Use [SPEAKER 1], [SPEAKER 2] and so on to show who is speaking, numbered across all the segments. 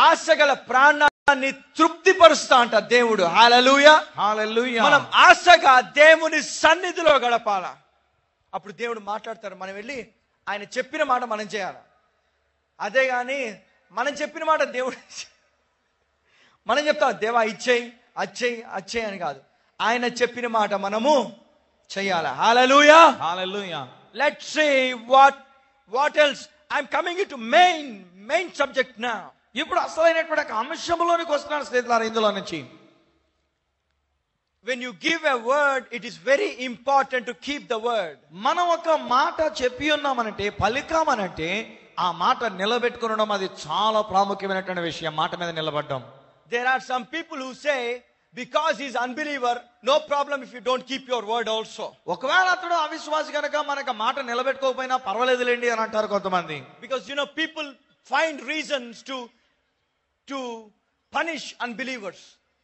[SPEAKER 1] ఆశ గల ప్రాణాన్ని తృప్తిపరుస్తా అంట దేవుడు. హల్లెలూయా
[SPEAKER 2] హల్లెలూయా
[SPEAKER 1] మనం ఆశగా దేవుని సన్నిధిలో గడపాల. అప్పుడు దేవుడు మాట్లాడతారు మనం వెళ్ళి ఆయన చెప్పిన మాట మనం చేయాలి. అదే గాని మనం చెప్పిన మాట దేవుడు మనం చెప్తాం దేవా ఇచ్చేయి అచ్చేయి అచ్చేయి అని కాదు. ఆయన చెప్పిన మాట మనము చెయ్యాలి hallelujah
[SPEAKER 2] hallelujah
[SPEAKER 1] let say what what else I'm coming to main main subject నా
[SPEAKER 2] ఇప్పుడు అసలైనటువంటి ఒక అంశంలోనికి వస్తున్నాను స్నేహితులారా ఇందులో నుంచి.
[SPEAKER 1] When you give a word it is very important to keep the word
[SPEAKER 2] మనం ఒక మాట చెప్పి ఉన్నామనంటే పలికామనంటే ఆ మాట నిలబెట్టుకునడం అది చాలా ప్రాముఖ్యమైనటువంటి విషయం మాట మీద నిలబడ్డం.
[SPEAKER 1] There are some people who say, because he's unbeliever, no problem if you don't keep your word also.
[SPEAKER 2] ఒకవేళ అతడు అవిశ్వాసి కనుక మనకు మాట నిలబెట్టుకోకపోయినా పర్వాలేదులేండి అని అంటారు కొంతమంది.
[SPEAKER 1] Because you know, people find reasons to to punish unbelievers.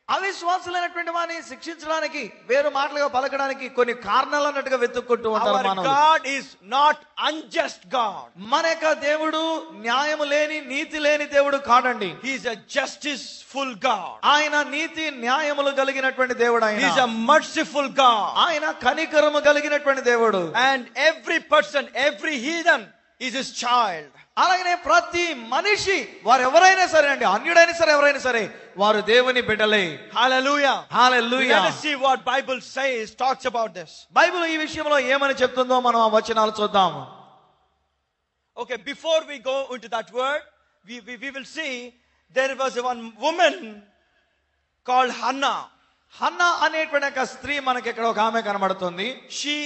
[SPEAKER 2] అవిశ్వాసులైనటువంటి వారిని శిక్షించడానికి వేరు మాటలుగా పలకడానికి కొన్ని కారణాలు అన్నట్టుగా వెతుక్కుంటూ ఉంటారు
[SPEAKER 1] God is not unjust God.
[SPEAKER 2] మన యొక్క దేవుడు న్యాయము లేని నీతి లేని దేవుడు కాడండి
[SPEAKER 1] He is a justiceful God.
[SPEAKER 2] ఆయన నీతి న్యాయములు కలిగినటువంటి దేవుడు
[SPEAKER 1] He is
[SPEAKER 2] ఆయన
[SPEAKER 1] a merciful God.
[SPEAKER 2] ఆయన కనికరము కలిగినటువంటి దేవుడు
[SPEAKER 1] And every person, every heathen is his child
[SPEAKER 2] అలాగనే ప్రతి మనిషి వారు ఎవరైనా సరే అండి అన్యుడైనా సరే ఎవరైనా సరే వారు దేవుని బిడ్డలే.
[SPEAKER 1] Hallelujah hallelujah let's see Bible says talks about this
[SPEAKER 2] Bible ఈ విషయంలో ఏమని చెప్తుందో మనం ఆ వచనాలు చూద్దాం.
[SPEAKER 1] Okay before we go into that word we will see there was one women called Hannah
[SPEAKER 2] Hannah అనేటువంటి స్త్రీ మనకి ఇక్కడ ఒక ఆమె కనబడుతుంది.
[SPEAKER 1] She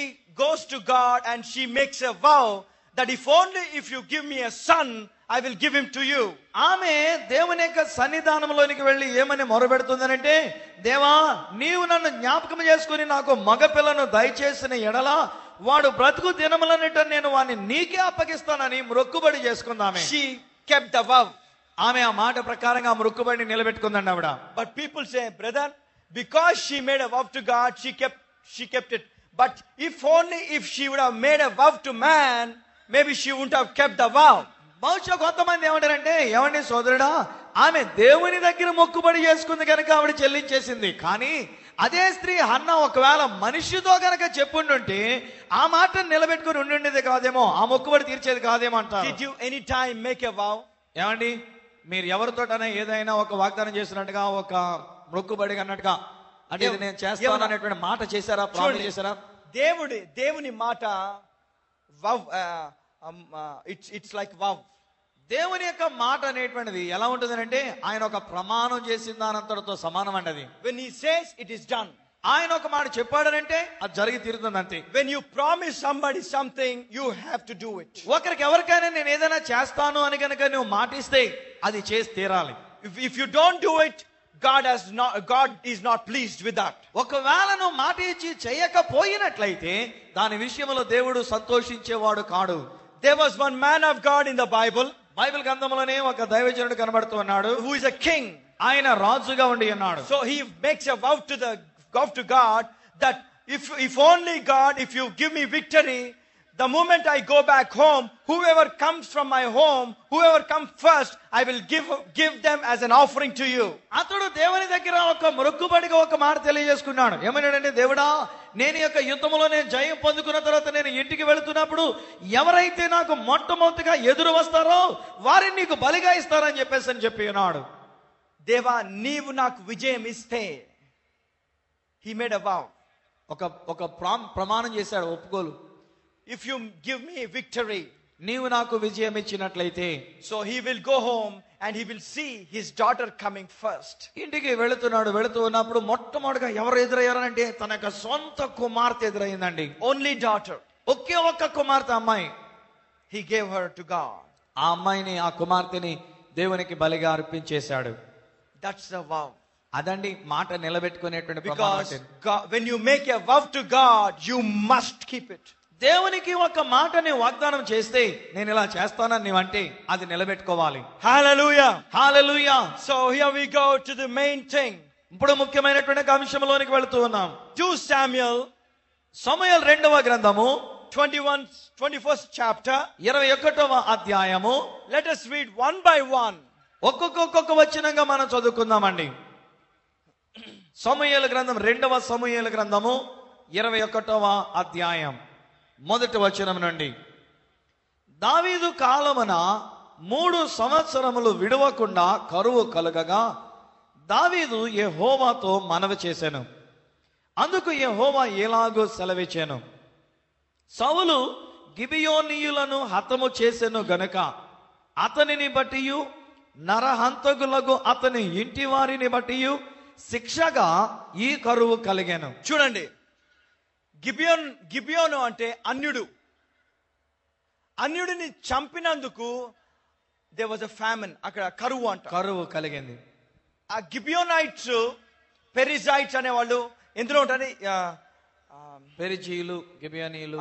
[SPEAKER 1] goes to God and she makes a vow that if only if you give me son I will give him to you
[SPEAKER 2] ఆమె దేవుని యొక్క సన్నిధానంలోనికి వెళ్ళి ఏమని మొరబెడుతుందనంటే దేవా నీవు నన్ను జ్ఞాపకం చేసుకుని నాకు మగపిల్లను దయచేసిన ఎడల వాడు బ్రతుకు దినములనిట నేను వాడిని నీకే అప్పగిస్తానని మృక్కుబడి చేసుకుందామే.
[SPEAKER 1] షీ కెప్ ద
[SPEAKER 2] ఆమె ఆ మాట ప్రకారంగా మృక్కుబడి నిలబెట్టుకుందండి ఆవిడ.
[SPEAKER 1] But people say brother because she made a vow to God she kept she kept it but if only if she would have made a to man maybe she wouldn't have kept the vow.
[SPEAKER 2] బహుశా కొంతమంది ఏమంటారంటే ఏమండి సోదరుడా ఆమె దేవుని దగ్గర మొక్కుబడి చేసుకుంది కనుక ఆవిడ చెల్లించేసింది. కానీ అదే స్త్రీ అన్న ఒకవేళ మనిషితో గనక చెప్పుండుంటే ఆ మాట నిలబెట్టుకుని ఉండుండేది కాదేమో ఆ మొక్కుబడి తీర్చేది కాదేమో అంటారు.
[SPEAKER 1] You anytime make a vow?
[SPEAKER 2] ఏమండి? మీరు ఎవరితోటైనా ఏదైనా ఒక వాగ్దానం చేసినట్టుగా ఒక మొక్కుబడి అన్నట్టుగా అంటే నేను చేస్తాను అనేటువంటి మాట చేశారా? ప్రామిస్ చేశారా?
[SPEAKER 1] దేవుడి దేవుని మాట vow it's it's like vow
[SPEAKER 2] దేవుని యొక్క మాట అనేటువంటిది ఎలా ఉంటుందంటే ఆయన ఒక ప్రమాణం చేసిన దానంతటితో సమానం అండి అది
[SPEAKER 1] when he says it is done
[SPEAKER 2] ఆయన ఒక మాట చెప్పాడనంటే అది జరిగి తీరుతుంది అంతే.
[SPEAKER 1] When you promise somebody something you have to do it
[SPEAKER 2] ఒకరికి ఎవరికైనా నేను ఏదైనా చేస్తాను అని కనుక నువ్వు మాటిస్తే అది చేసి తీరాలి.
[SPEAKER 1] If if you don't do it God has not God is not pleased with that
[SPEAKER 2] ఒకవేళ నువ్వు మాట ఇచ్చి చేయకపోయినట్లయితే దాని విషయంలో దేవుడు సంతోషించేవాడు కాడు.
[SPEAKER 1] There was one man of God in the Bible
[SPEAKER 2] Bible గ్రంథంలోనే ఒక దైవజనుడు కనబడుతూ ఉన్నాడు.
[SPEAKER 1] హూ ఇస్ అ కింగ్
[SPEAKER 2] ఆయన రాజుగా ఉండి ఉన్నాడు.
[SPEAKER 1] So he makes a vow to the vow to God that if if only God, if you give me victory, the moment I go back home, whoever comes from my home, whoever comes first, I will give give them as an offering to you.
[SPEAKER 2] అతడు దేవుని దగ్గర ఒక మొక్కుబడిగా ఒక మాట తెలియజేసుకున్నాడు. ఏమన్నాడంటే దేవుడా నేను యొక్క యుద్ధంలో నేను జయం పొందుకున్న తర్వాత నేను ఇంటికి వెళుతున్నప్పుడు ఎవరైతే నాకు మొట్టమొదటిగా ఎదురు వస్తారో వారిని నీకు బలిగా ఇస్తారని చెప్పేసి అని చెప్పి ఉన్నాడు.
[SPEAKER 1] దేవా నీవు నాకు విజయం ఇస్తే. He made a vow.
[SPEAKER 2] ఒక ఒక ప్రాం ప్రమాణం చేశాడు ఒప్పుకోలు.
[SPEAKER 1] if you give me victory
[SPEAKER 2] నీవు నాకు విజయం ఇచ్చినట్లయితే
[SPEAKER 1] so he will go home and he will see his daughter coming first
[SPEAKER 2] ఇంటికి వెళుతున్నాడు వెళుతూ ఉన్నప్పుడు మొట్టమొదటిగా ఎవరు ఎదురయ్యారంటే తన యొక్క సొంత కుమార్తె ఎదురైందండి
[SPEAKER 1] only daughter
[SPEAKER 2] ఒకే ఒక్క కుమార్తె అమ్మాయి
[SPEAKER 1] he gave her to god
[SPEAKER 2] ఆ అమ్మాయిని ఆ కుమార్తెని దేవునికి బలిగా అర్పించేశాడు
[SPEAKER 1] that's the vow
[SPEAKER 2] అదండి మాట నిలబెట్టుకునేటువంటి ప్రమాణం
[SPEAKER 1] Because
[SPEAKER 2] అంటే.
[SPEAKER 1] God, when you make a vow to God, you must keep it.
[SPEAKER 2] దేవునికి ఒక మాటని వాగ్దానం చేస్తే నేను ఇలా చేస్తానని నీవంటే అది నిలబెట్టుకోవాలి
[SPEAKER 1] Hallelujah.
[SPEAKER 2] Hallelujah
[SPEAKER 1] So here we go to the main thing.
[SPEAKER 2] ఇప్పుడు ముఖ్యమైనటువంటి అంశంలోనికి వెళుతూ ఉన్నాం
[SPEAKER 1] 2 Samuel
[SPEAKER 2] సమయాలు రెండవ గ్రంథము
[SPEAKER 1] 21, 21st chapter.
[SPEAKER 2] ఇరవై ఒకటవ అధ్యాయము
[SPEAKER 1] Let us read one by one.
[SPEAKER 2] ఒక్కొక్క ఒక్కొక్క వచనంగా మనం చదువుకుందామండి సమూయేల గ్రంథం రెండవ సమూయేల గ్రంథము ఇరవై ఒకటవ అధ్యాయం మొదటి వచనం నుండి. దావీదు కాలమున మూడు సంవత్సరములు విడవకుండా కరువు కలగగా దావీదు యహోవాతో మనవి చేశాను. అందుకు యహోవా ఎలాగో సెలవిచ్చాను. సౌలు గిబియోనీయులను హతము చేసెను గనుక అతనిని బట్టియు నరహంతకులకు అతని ఇంటి వారిని బట్టియు శిక్షగా ఈ కరువు కలిగాను.
[SPEAKER 1] చూడండి గిబియోన్ గిబియోను అంటే అన్యుడు. అన్యుడిని చంపినందుకు దే వాజ్ అ ఫ్యామిన్ అక్కడ కరువు అంట.
[SPEAKER 2] కరువు కలిగింది.
[SPEAKER 1] ఆ గిబియోనైట్స్ పెరిజైట్స్ అనేవాళ్ళు ఎందులో ఉంటారు?
[SPEAKER 2] పెరిచీలు గిబియానీలు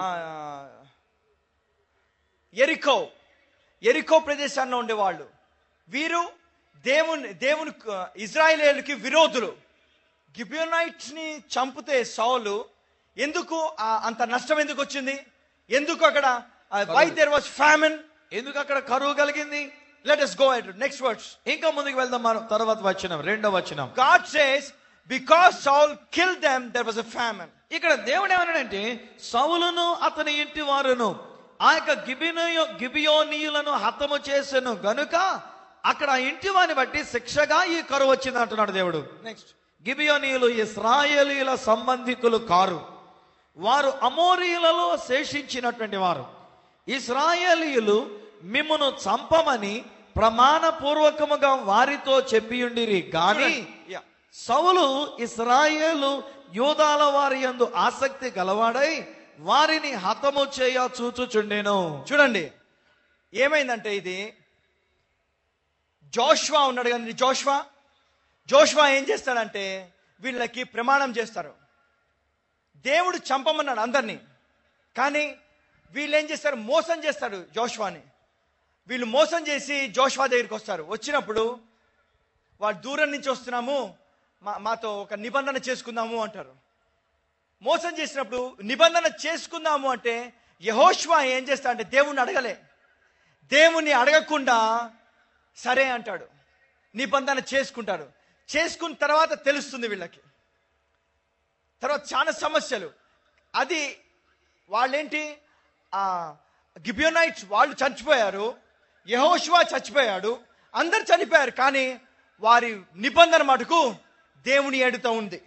[SPEAKER 1] ఎరికో. ఎరికో ప్రదేశాల్లో ఉండేవాళ్ళు. వీరు దేవుని దేవుని ఇజ్రాయేలీలకి విరోధులు. గిబియోనైట్స్ని చంపితే సౌలు ఎందుకు అంత నష్టం ఎందుకు వచ్చింది? ఎందుకు అక్కడ వై దేర్ వాజ్ ఫ్యామిన్
[SPEAKER 2] ఎందుకు అక్కడ కరువు కలిగింది?
[SPEAKER 1] Let us go next words
[SPEAKER 2] ఇంకా ముందుకు వెళ్దాం మనం. తర్వాత వచనం రెండో వచనం.
[SPEAKER 1] God says because Saul kill them there was a famine
[SPEAKER 2] ఇక్కడ దేవుడు ఏమన్నాడంటే సౌలును అతని ఇంటి వారును ఆ యొక్క గిబినయో గిబియోనీయులను హతము చేసెను గనుక అక్కడ ఆ ఇంటి వారిని బట్టి శిక్షగా ఈ కరువు వచ్చింది అంటున్నాడు దేవుడు.
[SPEAKER 1] నెక్స్ట్
[SPEAKER 2] గిబియోనీయులు ఇస్రాయేలీల సంబంధికులు కారు. వారు అమోరీయులలో శేషించినటువంటి వారు. ఇస్రాయేలీయులు మిమ్మును చంపమని ప్రమాణపూర్వకముగా వారితో చెప్పియుండిరి. గాని
[SPEAKER 1] యా
[SPEAKER 2] సౌలు ఇస్రాయేలు యూదాల వారి యందు ఆసక్తి గలవాడై వారిని హతము చేయ చూచుచుండెను.
[SPEAKER 1] చూడండి. ఏమైందంటే ఇది? జోష్వా ఉన్నాడు కదండి. జోష్వా? జోష్వా ఏం చేస్తాడంటే వీళ్ళకి ప్రమాణం చేస్తారు. దేవుడు చంపమన్నాడు అందరినీ. కానీ వీళ్ళు ఏం చేస్తారు? మోసం చేస్తాడు జోష్వాని. వీళ్ళు మోసం చేసి జోష్వా దగ్గరికి వస్తారు. వచ్చినప్పుడు వాళ్ళు దూరం నుంచి వస్తున్నాము మా మాతో ఒక నిబంధన చేసుకుందాము అంటారు. మోసం చేసినప్పుడు నిబంధన చేసుకుందాము అంటే యహోష్వా ఏం చేస్తా అంటే దేవుణ్ణి అడగలే. దేవుణ్ణి అడగకుండా సరే అంటాడు. నిబంధన చేసుకుంటాడు. చేసుకున్న తర్వాత తెలుస్తుంది వీళ్ళకి. తర్వాత చాలా సమస్యలు. అది వాళ్ళేంటి? ఆ గిబియోనైట్స్ వాళ్ళు చచ్చిపోయారు. యహోష్వా చచ్చిపోయాడు. అందరు చనిపోయారు కానీ వారి నిబంధన మటుకు దేవుని ఎడుత ఉంది.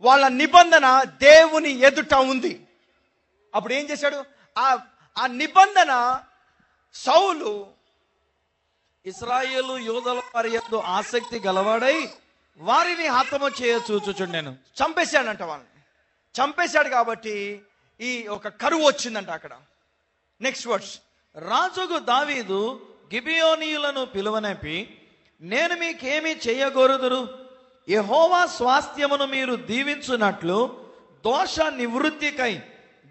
[SPEAKER 1] వాళ్ళ నిబంధన దేవుని ఎదుట ఉంది. అప్పుడు ఏం చేశాడు? ఆ ఆ నిబంధన సౌలు
[SPEAKER 2] ఇస్రాయేలు యోధుల వారి ఆసక్తి గలవాడై వారిని హతము చేయ చూచుచుండెను.
[SPEAKER 1] చంపేశాడంట వాళ్ళని. చంపేశాడు కాబట్టి ఈ ఒక కరువు వచ్చిందంట అక్కడ. నెక్స్ట్ వర్డ్స్
[SPEAKER 2] రాజుకు దావీదు గిబియోనీయులను పిలువనెప్పి నేను మీకేమి చేయగోరుదురు? యహోవా స్వాస్థ్యమును మీరు దీవించున్నట్లు దోష నివృత్తికై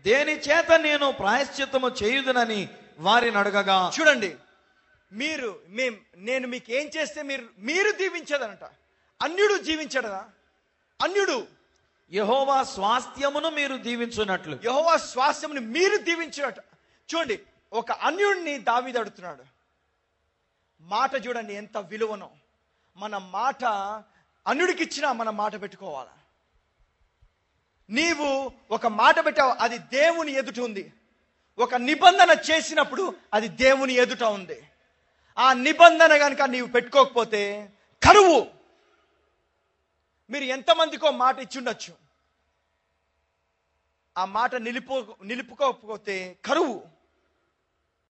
[SPEAKER 2] దేని చేత నేను ప్రాయశ్చిత్తము చేయుదునని వారిని అడగగా
[SPEAKER 1] చూడండి. మీరు మేం నేను మీకు ఏం చేస్తే మీరు మీరు దీవించదనంట. అన్యుడు జీవించడదా? అన్యుడు.
[SPEAKER 2] యెహోవా స్వాస్థ్యమును మీరు దీవించున్నట్లు
[SPEAKER 1] యహోవా శ్వాసముని మీరు దీవించినట్టు. చూడండి ఒక అన్యుడిని దావీదు అడుగుతున్నాడు. మాట చూడండి ఎంత విలువనో. మన మాట అన్యుడికి ఇచ్చినా మన మాట పెట్టుకోవాలి? నీవు ఒక మాట పెట్టావు అది దేవుని ఎదుట ఉంది. ఒక నిబంధన చేసినప్పుడు అది దేవుని ఎదుట ఉంది. ఆ నిబంధన కనుక నీవు పెట్టుకోకపోతే కరువు. మీరు ఎంతమందికో మాట ఇచ్చుండొచ్చు. ఆ మాట నిలుపు నిలుపుకోకపోతే కరువు.